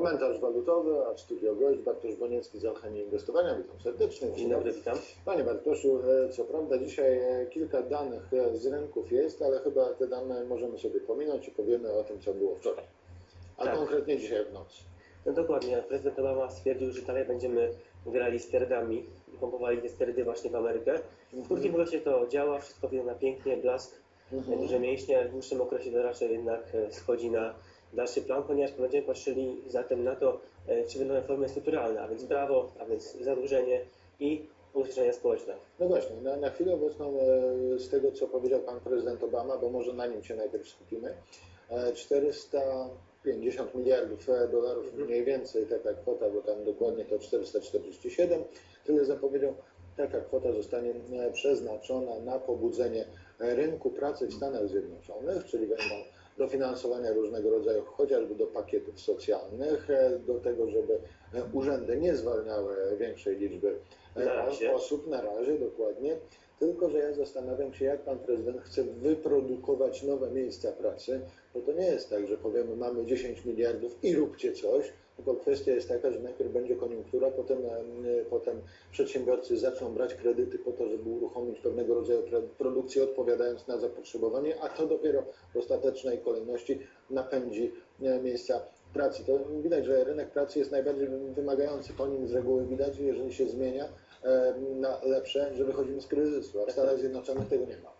Komentarz walutowy, a w studio gość Bartosz Boniecki z Alchemii Inwestowania. Witam serdecznie. Dzień dobry, witam. Panie Bartoszu, e, co prawda dzisiaj e, kilka danych e, z rynków jest, ale chyba te dane możemy sobie pominąć i powiemy o tym, co było wczoraj. A Tak. konkretnie dzisiaj w nocy. No dokładnie, prezydent Obama stwierdził, że dalej będziemy grali sterydami i pompowali te sterydy właśnie w Amerykę. W krótkim okresie to działa, wszystko wygląda pięknie, blask, Mhm. duże mięśnie, w dłuższym okresie to raczej jednak schodzi na dalszy plan, ponieważ będziemy patrzyli zatem na to, e, czy będą reformy strukturalne, a więc prawo, a więc zadłużenie i ubezpieczenia społeczne. No właśnie, na, na chwilę obecną e, z tego, co powiedział pan prezydent Obama, bo może na nim się najpierw skupimy, e, 450 miliardów e, dolarów Mhm. mniej więcej taka kwota, bo tam dokładnie to 447, tyle zapowiedział, taka kwota zostanie przeznaczona na pobudzenie rynku pracy w Stanach Zjednoczonych, czyli będą dofinansowania różnego rodzaju, chociażby do pakietów socjalnych, e, do tego, żeby e, urzędy nie zwalniały większej liczby e, Na osób na razie, dokładnie. Tylko, że ja zastanawiam się, jak pan prezydent chce wyprodukować nowe miejsca pracy, bo to nie jest tak, że powiemy, mamy 10 miliardów i róbcie coś, tylko kwestia jest taka, że najpierw będzie koniunktura, potem, potem przedsiębiorcy zaczną brać kredyty po to, żeby uruchomić pewnego rodzaju produkcję odpowiadając na zapotrzebowanie, a to dopiero w ostatecznej kolejności napędzi e, miejsca pracy. To widać, że rynek pracy jest najbardziej wymagający, po nim z reguły widać, jeżeli się zmienia na lepsze, że wychodzimy z kryzysu, a w Stanach Zjednoczonych tego nie ma.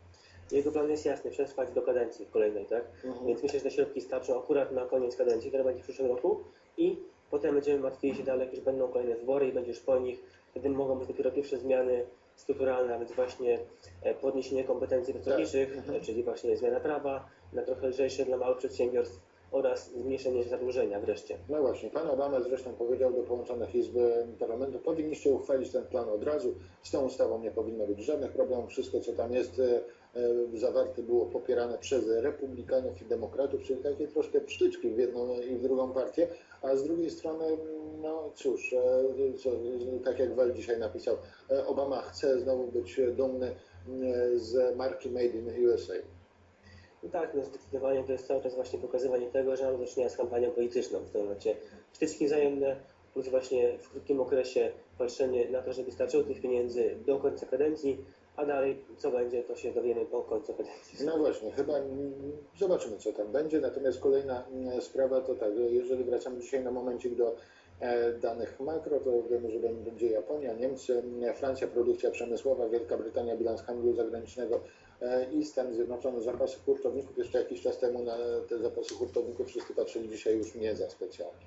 Jego plan jest jasny, przetrwać do kadencji kolejnej, tak? Mhm. Więc myślę, że te środki starczą akurat na koniec kadencji, która będzie w przyszłym roku i potem będziemy martwili się dalej, już będą kolejne wybory i będzie już po nich. Wtedy mogą być dopiero pierwsze zmiany strukturalne, a więc właśnie e, podniesienie kompetencji pracowniczych, Mhm. e, czyli właśnie zmiana prawa na trochę lżejsze dla małych przedsiębiorstw oraz zmniejszenie zadłużenia wreszcie. No właśnie, pan Obama zresztą powiedział do połączonych izb parlamentu, powinniście uchwalić ten plan od razu, z tą ustawą nie powinno być żadnych problemów, wszystko co tam jest e, zawarte było popierane przez republikanów i demokratów, czyli takie troszkę psztyczki w jedną i w drugą partię, a z drugiej strony, no cóż, e, co, tak jak Wel dzisiaj napisał, e, Obama chce znowu być dumny e, z marki Made in USA. No tak, no zdecydowanie to jest cały czas właśnie pokazywanie tego, że mamy do czynienia z kampanią polityczną w tym momencie. Wstyczki wzajemne, plus właśnie w krótkim okresie patrzenie na to, żeby starczyło tych pieniędzy do końca kadencji, a dalej co będzie, to się dowiemy po końcu kadencji. No właśnie, chyba zobaczymy, co tam będzie. Natomiast kolejna mm, sprawa to tak, jeżeli wracamy dzisiaj na momencik do e, danych makro, to wiemy, że będzie Japonia, Niemcy, mm, Francja, produkcja przemysłowa, Wielka Brytania, bilans handlu zagranicznego e, i Stany Zjednoczone, zapasy hurtowników. Jeszcze jakiś czas temu na te zapasy hurtowników wszyscy patrzyli, dzisiaj już nie za specjalnie.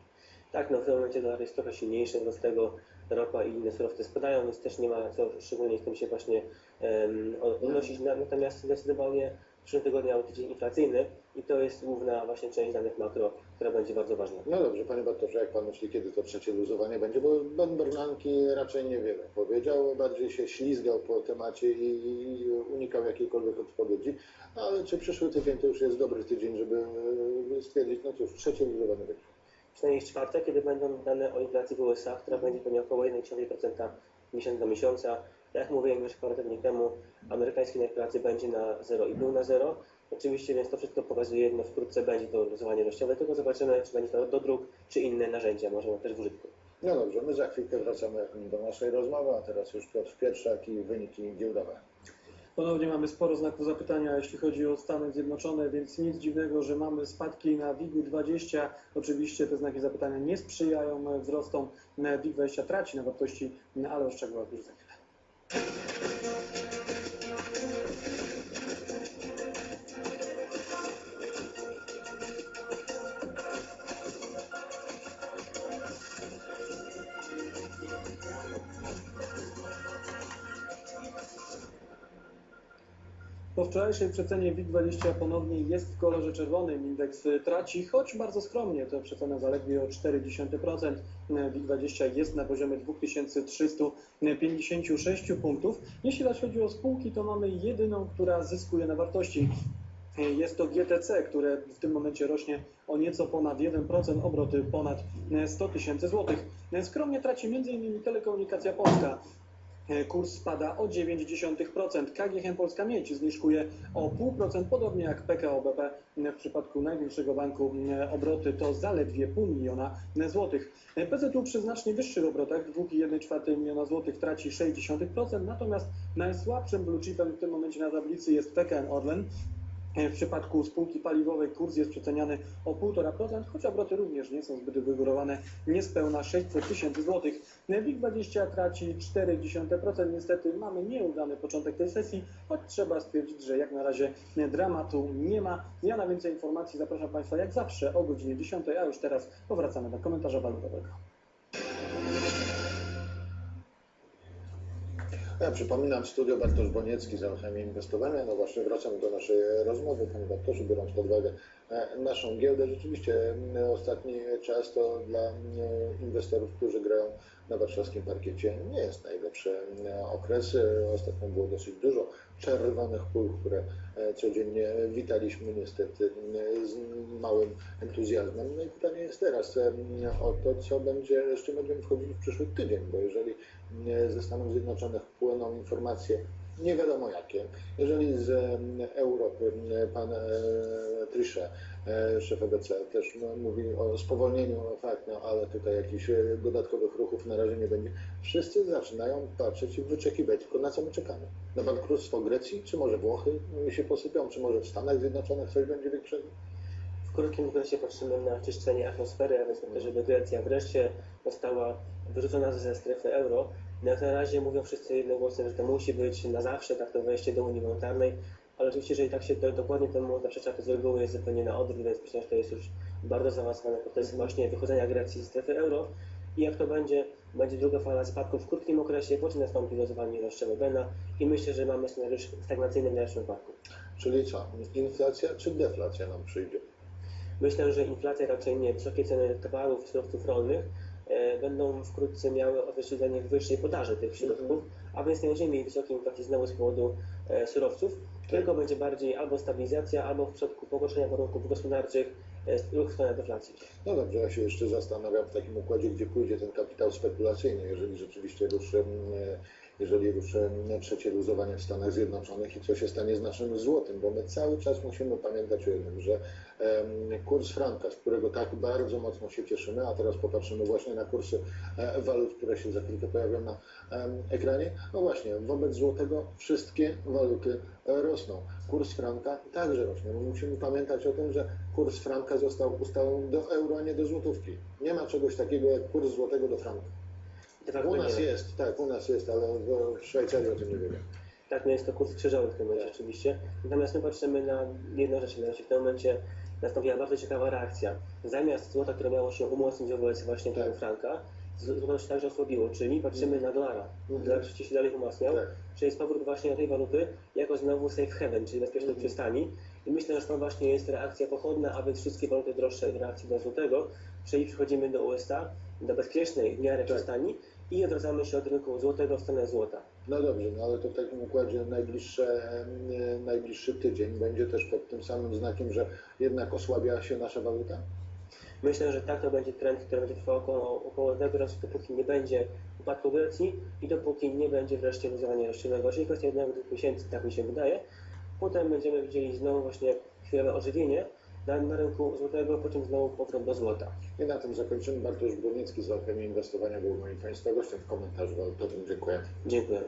Tak, no w tym momencie dolar jest trochę silniejszy, wobec tego ropa i inne surowce spadają, więc też nie ma co szczególnie z tym się właśnie um, odnosić. Na- Natomiast zdecydowanie w przyszłym tygodniu mamy tydzień inflacyjny i to jest główna właśnie część danych makro, która będzie bardzo ważna. No dobrze, panie Bartoszu, jak pan myśli, kiedy to trzecie luzowanie będzie? Bo Ben Bernanke raczej niewiele powiedział, bardziej się ślizgał po temacie i, unikał jakiejkolwiek odpowiedzi. Ale czy przyszły tydzień to już jest dobry tydzień, żeby e, stwierdzić, no cóż, trzecie luzowanie będzie. Przynajmniej w czwartek, kiedy będą dane o inflacji w USA, która będzie pewnie około 1,1% miesiąc do miesiąca. Tak jak mówiłem już parę tygodni temu, amerykański rynek pracy będzie na 0 i był na 0. Oczywiście, więc to wszystko pokazuje, no wkrótce będzie to luzowanie ilościowe, tylko zobaczymy, czy będzie to do dróg, czy inne narzędzia, może też w użytku. No dobrze, my za chwilkę wracamy do naszej rozmowy, a teraz już Piotr Pietrzak i wyniki giełdowe. Ponownie mamy sporo znaków zapytania, jeśli chodzi o Stany Zjednoczone, więc nic dziwnego, że mamy spadki na WIG-20. Oczywiście te znaki zapytania nie sprzyjają wzrostom. WIG-20 traci na wartości, ale o szczegółach już za chwilę. Po wczorajszej przecenie WIG20 ponownie jest w kolorze czerwonym. Indeks traci, choć bardzo skromnie. To przecena zaledwie o 0,4%. WIG20 jest na poziomie 2356 punktów. Jeśli zaś chodzi o spółki, to mamy jedyną, która zyskuje na wartości. Jest to GTC, które w tym momencie rośnie o nieco ponad 1%, obroty ponad 100 tysięcy złotych. Skromnie traci m.in. Telekomunikacja Polska. E, Kurs spada o 0,9%. KGHM Polska Miedź zniżkuje o 0,5%, podobnie jak PKO BP. W przypadku największego banku e, obroty to zaledwie pół miliona złotych. E, PZU przy znacznie wyższych obrotach 2,1 miliona złotych traci 0,6%, natomiast najsłabszym blue chipem w tym momencie na tablicy jest PKN Orlen. E, W przypadku spółki paliwowej kurs jest przeceniany o 1,5%, choć obroty również nie są zbyt wygórowane, niespełna 600 tysięcy złotych. WIG20 traci 0,4%. Niestety mamy nieudany początek tej sesji, choć trzeba stwierdzić, że jak na razie dramatu nie ma. Ja na więcej informacji zapraszam Państwa jak zawsze o godzinie 10, a już teraz powracamy do komentarza walutowego. Ja przypominam studio Bartosz Boniecki z Alchemii Inwestowania. No właśnie wracam do naszej rozmowy, panie Bartoszu, biorąc pod uwagę e, naszą giełdę. Rzeczywiście m, ostatni czas to dla m, inwestorów, którzy grają na warszawskim parkiecie nie jest najlepszy m, okres. E, Ostatnio było dosyć dużo czerwonych pól, które e, codziennie witaliśmy niestety z małym entuzjazmem. No i pytanie jest teraz o to, co będzie, z czym będziemy wchodzili w przyszły tydzień, bo jeżeli ze Stanów Zjednoczonych płyną informacje nie wiadomo jakie. Jeżeli z em, Europy pan e, Trichet, e, szef EBC, też no, mówi o spowolnieniu, no no, ale tutaj jakichś e, dodatkowych ruchów na razie nie będzie. Wszyscy zaczynają patrzeć i wyczekiwać, tylko na co my czekamy? Na bankructwo Grecji, czy może Włochy się posypią, czy może w Stanach Zjednoczonych coś będzie większego? W krótkim okresie patrzymy na czyszczenie atmosfery, a więc na to, żeby Grecja wreszcie została wyrzucona ze strefy euro. Na razie mówią wszyscy jednym głosem, że to musi być na zawsze tak to wejście do Unii Monetarnej, ale oczywiście, jeżeli tak się to, dokładnie temu zaprzecza, to z reguły jest zupełnie na odwrót, więc myślę, że to jest już bardzo zaawansowany proces właśnie wychodzenia Grecji ze strefy euro. I jak to będzie, będzie druga fala spadków w krótkim okresie, po czym nastąpi roszczenia Bena i myślę, że mamy scenariusz stagnacyjny w najlepszym wypadku. Czyli co? Inflacja czy deflacja nam przyjdzie? Myślę, że inflacja raczej nie. Wysokie ceny towarów, surowców rolnych będą wkrótce miały odzwierciedlenie w wyższej podaży tych środków, a więc nie będziemy mieli wysokiej inflacji znowu z powodu e, surowców, tylko będzie bardziej albo stabilizacja, albo w przypadku pogorszenia warunków gospodarczych e, ruch w stronę deflacji. No dobrze, ja się jeszcze zastanawiam w takim układzie, gdzie pójdzie ten kapitał spekulacyjny, jeżeli rzeczywiście ruszy, jeżeli mm, trzecie luzowanie w Stanach Zjednoczonych i co się stanie z naszym złotym, bo my cały czas musimy pamiętać o jednym, że kurs franka, z którego tak bardzo mocno się cieszymy, a teraz popatrzymy właśnie na kursy e, walut, które się za chwilkę pojawią na ekranie, no właśnie, wobec złotego wszystkie waluty rosną. Kurs franka także rośnie. My musimy pamiętać o tym, że kurs franka został ustalony do euro, a nie do złotówki. Nie ma czegoś takiego jak kurs złotego do franka. Facto U nas jest, tak, u nas jest, ale w Szwajcarii o tym nie wiemy. Tak, no jest to kurs krzyżowy w tym momencie oczywiście. Natomiast my patrzymy na jedną rzecz, mianowicie w tym momencie nastąpiła bardzo ciekawa reakcja. Zamiast złota, które miało się umocnić wobec właśnie tego Tak. franka, złoto się także osłabiło, czyli patrzymy na dolara. Mhm. Dolar oczywiście się dalej umacniał, Tak. czyli jest powrót właśnie do tej waluty jako znowu safe haven, czyli bezpiecznej Mhm. przystani. I myślę, że to właśnie jest reakcja pochodna, a więc wszystkie waluty droższe w reakcji do złotego, czyli przechodzimy do USA, do bezpiecznej w miarę Tak. przystani i odradzamy się od rynku złotego w stronę złota. No dobrze, no ale to w takim układzie najbliższe, em, najbliższy tydzień będzie też pod tym samym znakiem, że jednak osłabia się nasza waluta? Myślę, że tak to będzie trend, który będzie trwał około, około tego czasu, dopóki nie będzie upadku Grecji i dopóki nie będzie wreszcie luzowania roszczennego. Czyli kwestia jednego dwóch miesięcy, tak mi się wydaje. Potem będziemy widzieli znowu właśnie chwilowe ożywienie na, na rynku złotego, po czym znowu powrót do złota. I na tym zakończymy. Bartosz Brudnicki z Alchemii Inwestowania był moim Państwa gościem w komentarzu walutowym. Dziękuję. Dziękuję.